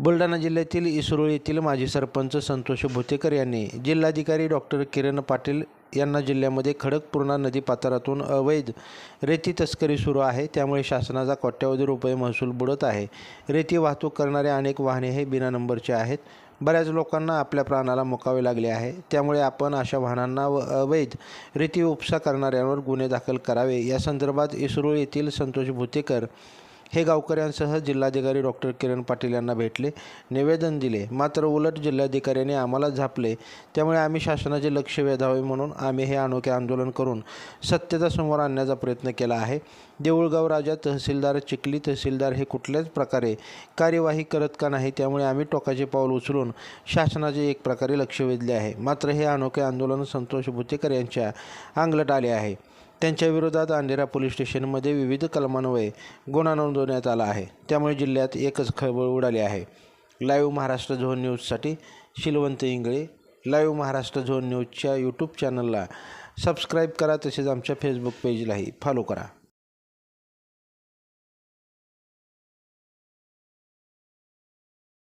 बुलढाणा जिल्ह्यातील इसरोळ येथील माजी सरपंच संतोष भुतेकर यांनी जिल्हाधिकारी डॉक्टर किरण पाटील यांना जिल्ह्यामध्ये खडकपूर्णा नदी पात्रातून अवैध रेती तस्करी सुरू आहे. त्यामुळे शासनाचा कोट्यावधी रुपये महसूल बुडत आहे. रेती वाहतूक करणारे अनेक वाहने हे बिना नंबरचे आहेत. बऱ्याच लोकांना आपल्या प्राणाला मुकावे लागले आहे. त्यामुळे आपण अशा वाहनांना व अवैध रेती उपसा करणाऱ्यांवर गुन्हे दाखल करावे. या संदर्भात इसरोळ येथील संतोष भुतेकर हे गावकऱ्यांसह जिल्हाधिकारी डॉक्टर किरण पाटील यांना भेटले निवेदन दिले. मात्र उलट जिल्हाधिकाऱ्यांनी आम्हाला झापले. त्यामुळे आम्ही शासनाचे लक्ष वेधावे म्हणून आम्ही हे अनोखे आंदोलन करून सत्यता समोर आणण्याचा प्रयत्न केला आहे. देऊळगाव राजा तहसीलदार चिखली तहसीलदार हे कुठल्याच प्रकारे कार्यवाही करत का नाही त्यामुळे आम्ही टोकाचे पाऊल उचलून शासनाचे एक प्रकारे लक्ष वेधले आहे. मात्र हे अनोखे आंदोलन संतोष भुतेकर यांच्या अंगलट आले आहे. त्यांच्या विरोधात अंधेरा पोलीस स्टेशनमध्ये विविध कलमान्वये गुन्हा नोंदवण्यात आला आहे. त्यामुळे जिल्ह्यात एकच खळबळ उडाली आहे. लाईव्ह महाराष्ट्र झोन न्यूजसाठी शिलवंत इंगळे. लाईव्ह महाराष्ट्र झोन न्यूजच्या यूट्यूब चॅनलला सबस्क्राईब करा तसेच आमच्या फेसबुक पेजलाही फॉलो करा.